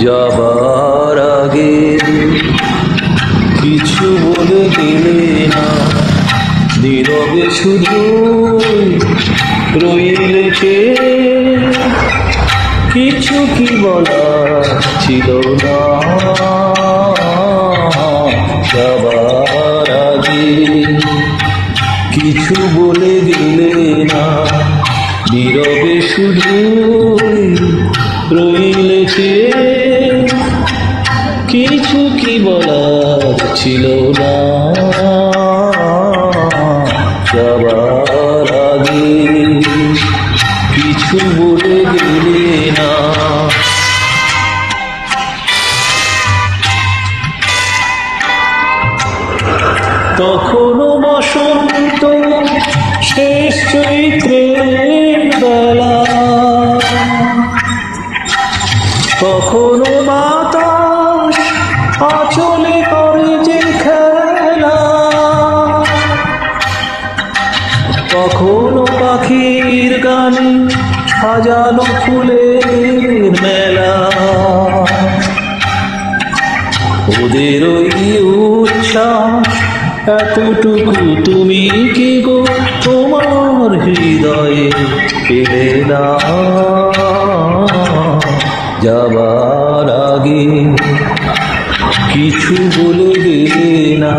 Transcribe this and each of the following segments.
যাবার আগে কিছু বলে গেলে না। নীরবে শুধু রইলে চেয়ে কিছু কি বলা ছিল না। যাবার আগে কিছু বলে গেলে না। নীরবে শুধু রইলে চেয়ে কিছু কি বলার ছিল না। আগে কিছু বলে গেলে না। তখনও বসন্ত শেষ চৈত্রের বেলা। কখনো বাতাস আচলে করে যে খেলা। কখনো পাখির গানে সাজানো ফুলের মেলা। ওদের ওই উচ্ছ্বাস এতটুকু তুমি কি গো তোমার হৃদয়ে পেলে না যাবার আগে কিছু বলে গেলে না।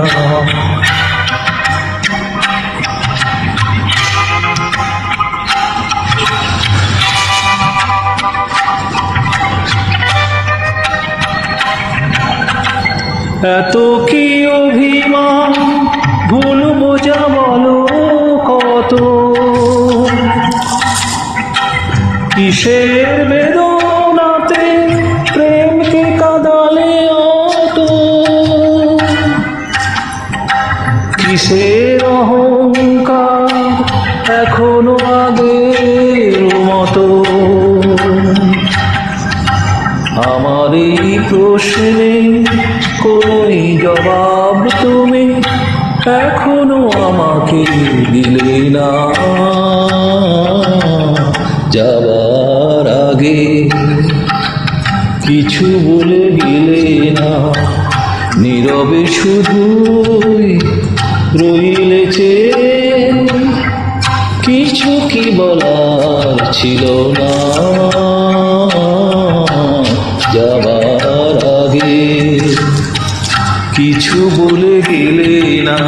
এত কি অভিমান? ভুল বোঝা বলো কত? কিসের বেদনাতে প্রেমকে কাদালে কিসের অহংকার? এখনও আগের মতো। আমার এই প্রশ্নে কোই জবাব তুমি এখনও আমাকে দিলে না। যাবার আগে কিছু বলে গেলে না। নীরবে শুধুই রইলে চেয়ে কিছু কি বলার ছিল না। যাবার আগে কিছু বলে গেলে না।